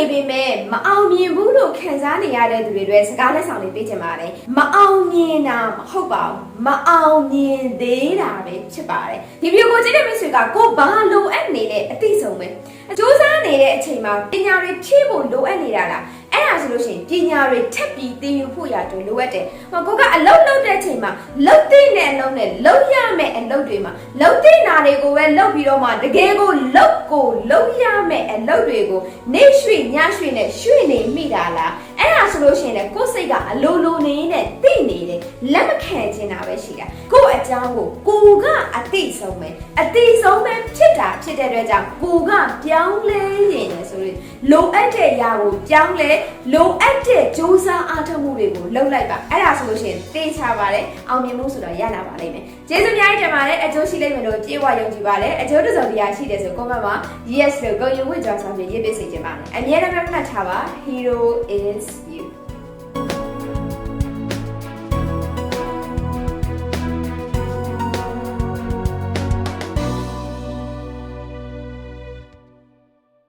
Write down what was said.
နေပေမဲ့မအောင်မြင်ဘူးလို့ခံစားနေရတဲ့သူတွေတွေစကားလက်ဆောင်လေးပေးချင်ပါတယ်မအောင်မြင်တာမဟုတ်ပါဘူးမအောင်မြင်သေးတာပဲဖြစ်ပါတယ်ဒီဗီဒီယိုကိုကြည့်တဲ့မိတ်ဆွေကကိုဘာလိုအပ်နေလဲအသိဆုံးပဲအကျိုးစားနေတဲ့အချိန်မှာပညာတွေဖြည့်ဖို့လိုအပ်နေတာလား အဲ့ဒါဆိုလို့ရှိရင်ပညာတွေထပ်ပြီးသင်ယူဖို့ရတော့လိုအပ်တယ်။ဟောကိုကအလုပ်လုပ်တဲ့အချိန်မှာလုပ်တဲ့နဲ့အလုပ်နဲ့လုပ်ရမယ့်အလုပ်တွေမှာလုပ်တဲ့နာတွေကိုပဲလုပ်ပြီးတော့မှတကယ်ကိုလုပ်ကိုလုပ်ရမယ့်အလုပ်တွေကိုနေရွှေညရွှေနဲ့ရွှေနေမိတာလား။အဲ့ဒါဆိုလို့ရှိရင်လည်းကိုယ်စိတ်ကအလိုလိုနေနဲ့သိနေတယ်လက်မခံချင်တာပဲရှိတာ။ကိုယ့်အကြောင်းကိုကိုကအသိဆုံးပဲအသိဆုံးပဲဖြစ်တာဖြစ်တဲ့အတွက်ကြောင့်ကိုကပြောင်းလဲရင် လည်းဆိုရင်လိုအပ်တဲ့အရာကိုပြောင်းလဲလိုအပ်တဲ့စူးစမ်းအားထုတ်မှုတွေကိုလုပ်လိုက်ပါအဲ့ဒါဆိုလို့ရှိရင်သိချပါတယ်အောင်မြင်မှုဆိုတော့ရလာပါလိမ့်မယ်ကျေးဇူးအများကြီးတင်ပါတယ်အကျိုးရှိလိမ့်မယ်လို့ပြေဝယုံကြည်ပါတယ်အကျိုးတစ်စုံတရားရှိတယ်ဆို comment မှာ yes လို့ကိုယူဝစ်ကြောင်းဆောင်ပြရေးပေးစေချင်ပါတယ်အမြဲတမ်းမှတ်ထားပါ hero is you